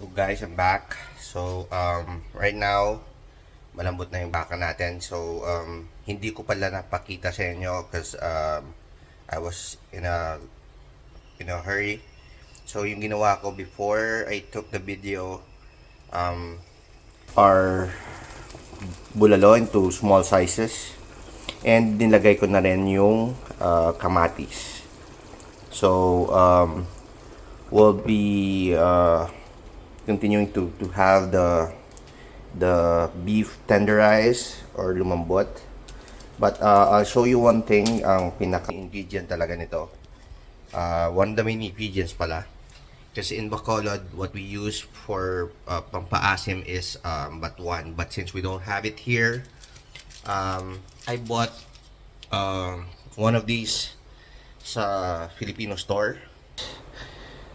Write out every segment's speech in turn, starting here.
So guys, I'm back. So um, right now, malambot na yung baka natin. So um, hindi ko pala napakita sa inyo because um, I was in a in a hurry. So yung ginawa ko before I took the video um, are bulalo into small sizes and nilagay ko na rin yung uh, kamatis. So um, we'll be uh, continuing to to have the the beef tenderized or lumambot. But uh, I'll show you one thing, ang pinaka ingredient talaga nito. Uh, one of the main ingredients pala. Kasi in Bacolod, what we use for uh, pampaasim is um, batuan. But since we don't have it here, um, I bought um, one of these sa Filipino store.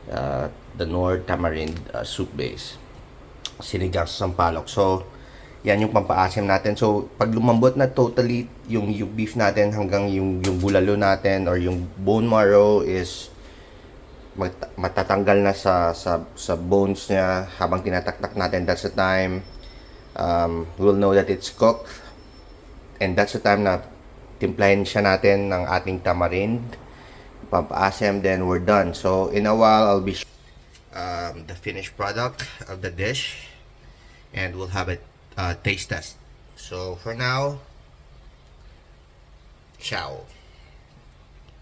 Uh, the Nord Tamarind uh, soup base. Sinigang sa sampalok. So, yan yung pampaasim natin. So, pag lumambot na totally yung, yung beef natin hanggang yung, yung bulalo natin or yung bone marrow is mat- matatanggal na sa, sa, sa bones niya habang tinataktak natin. That's the time um, we'll know that it's cooked. And that's the time na timplahin siya natin ng ating tamarind, pampaasim, then we're done. So, in a while, I'll be um, the finished product of the dish and we'll have a uh, taste test. So, for now, ciao.